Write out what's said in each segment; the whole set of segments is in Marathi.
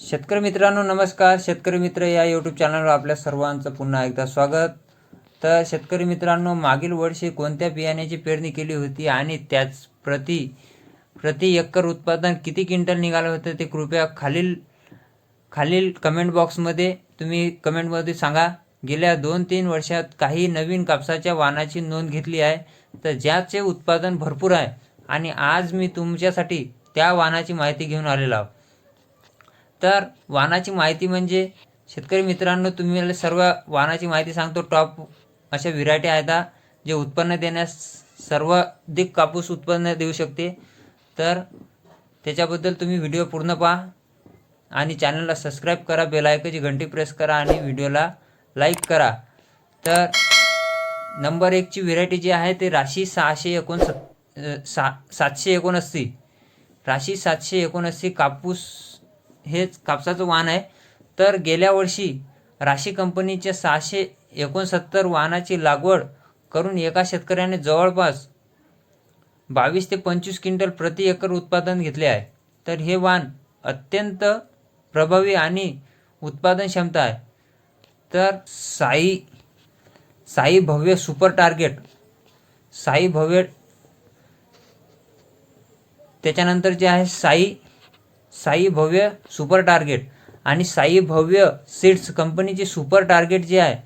शेतकरी मित्रांनो नमस्कार. शेतकरी मित्र या यूट्यूब चॅनलवर आपल्या सर्वांचं पुन्हा एकदा स्वागत. तर शेतकरी मित्रांनो मागील वर्षी कोणत्या बियाण्याची पेरणी केली होती आणि त्याच प्रति प्रति एकर उत्पादन किती क्विंटल निघालं होतं ते कृपया खालील खालील कमेंट बॉक्समध्ये तुम्ही कमेंटमध्ये सांगा. गेल्या दोन तीन वर्षात काही नवीन कापसाच्या वाहनाची नोंद घेतली आहे. तर ज्याचे उत्पादन भरपूर आहे आणि आज मी तुमच्यासाठी त्या वाहनाची माहिती घेऊन आलेलो आहोत तर वाहनाची माहिती म्हणजे शेतकरी मित्रांनो तुम्ही सर्व वाहनाची माहिती सांगतो. टॉप अशा व्हिरायटी आहेत जे उत्पन्न देण्यास सर्वाधिक कापूस उत्पन्न देऊ शकते. तर त्याच्याबद्दल तुम्ही व्हिडिओ पूर्ण पहा आणि चॅनलला सबस्क्राईब करा बेलायकाची घंटी प्रेस करा आणि व्हिडिओला लाईक करा. तर नंबर एकची व्हेरायटी जी आहे ते राशी सहाशे एकोणसत् सा सातशे एकोणऐंशी राशी सातशे एकोणऐंशी कापूस हेच कापसाचं वाण आहे. तर गेल्या वर्षी राशी कंपनीच्या सहाशे एकोणसत्तर वाहनाची लागवड करून एका शेतकऱ्याने जवळपास बावीस ते पंचवीस क्विंटल प्रति एकर उत्पादन घेतले आहे. तर हे वाण अत्यंत प्रभावी आणि उत्पादन क्षमता आहे. तर साई साई भव्य सुपर टार्गेट साई भव्य त्याच्यानंतर जे आहे साई साई भव्य सुपर टार्गेट. आणि साई भव्य सीड्स कंपनीचे सुपर टार्गेट जे आहे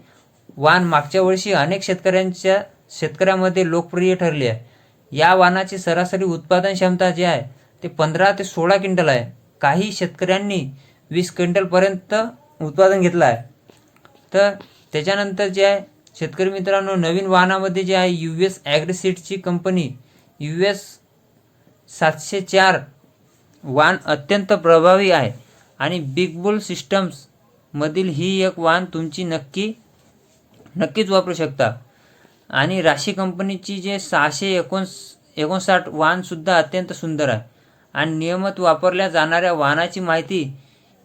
वाण मागच्या वर्षी अनेक शेतकऱ्यांच्या शेतकऱ्यामध्ये लोकप्रिय ठरले आहे. या वाणाची सरासरी उत्पादन क्षमता जी आहे ते पंधरा ते सोळा क्विंटल आहे. काही शेतकऱ्यांनी वीस क्विंटलपर्यंत उत्पादन घेतलं आहे. तर त्याच्यानंतर जे आहे शेतकरी मित्रांनो नवीन वाहनामध्ये जे आहे यू एस ॲग्रिसीडची कंपनी यू एस सातशे चार वाण अत्यंत प्रभावी आहे. आणि बिग बुल सिस्टम्समधील ही एक वाण तुमची नक्की नक्कीच वापरू शकता. आणि राशी कंपनीची जे सहाशे एकोणस एकोणसाठ वाणसुद्धा अत्यंत सुंदर आहे. आणि नियमित वापरल्या जाणाऱ्या वाहनाची माहिती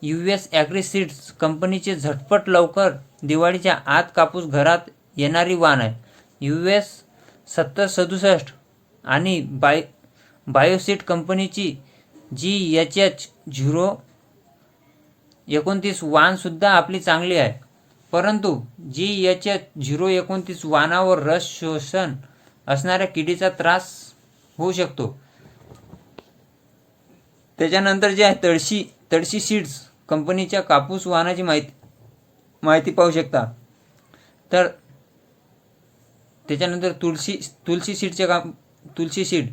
यू एस ॲग्रिसीड्स कंपनीचे झटपट लवकर दिवाळीच्या आत कापूस घरात येणारी वाण आहे. यू एस सत्तर सदुसष्ट आणि बाय बायोसीट कंपनीची जी एच एच झिरो एकोणतीस वाणसुद्धा आपली चांगली आहे. परंतु जी एच एच झिरो एकोणतीस वाणावर रस शोषण असणाऱ्या किडीचा त्रास होऊ शकतो. त्याच्यानंतर जे आहे तळशी तळशी सीड्स कंपनीच्या कापूस वाहनाची माहिती माहिती पाहू शकता. तर त्याच्यानंतर तुळशी तुलसी सीडच्या काम तुलसी सीड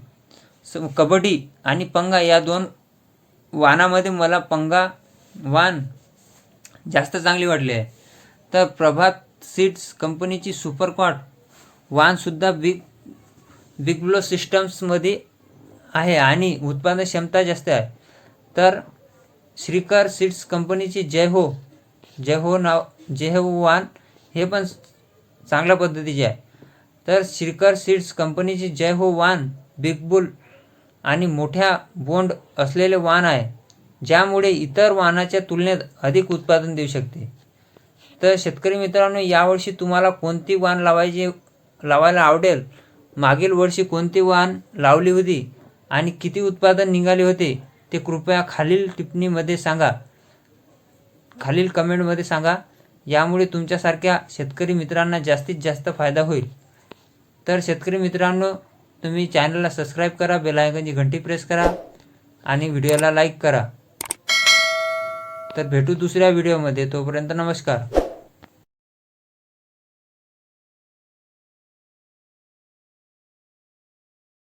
स कबड्डी आणि पंगा या दोन वाणामध्ये मला पंगा वान जास्त चांगली वाटली आहे. तर प्रभात सीड्स कंपनीची सुपरकॉट वानसुद्धा बिग बिग ब्लो सिस्टम्समध्ये आहे आणि उत्पादन क्षमता जास्त आहे. तर श्रीकर सीड्स कंपनीची जय हो जय हो नाव जय हो वान हे पण चांगल्या पद्धतीचे आहे. तर श्रीकर सीड्स कंपनीची जय हो वान बिग बुल आणि मोठ्या बोंड असलेले वाण आहे ज्यामुळे इतर वाहनाच्या तुलनेत अधिक उत्पादन देऊ शकते. तर शेतकरी मित्रांनो यावर्षी तुम्हाला कोणती वाण लावायची लावायला आवडेल? मागील वर्षी कोणती वाण लावली होती आणि किती उत्पादन निघाले होते ते कृपया खालील टिप्पणीमध्ये सांगा. खालील कमेंटमध्ये सांगा. यामुळे तुमच्यासारख्या शेतकरी मित्रांना जास्तीत जास्त फायदा होईल. तर शेतकरी मित्रांनो तुम्ही चॅनलला सबस्क्राईब करा बेलायकनची घंटी प्रेस करा आणि व्हिडिओला लाईक करा. तर भेटू दुसऱ्या व्हिडिओमध्ये तोपर्यंत नमस्कार.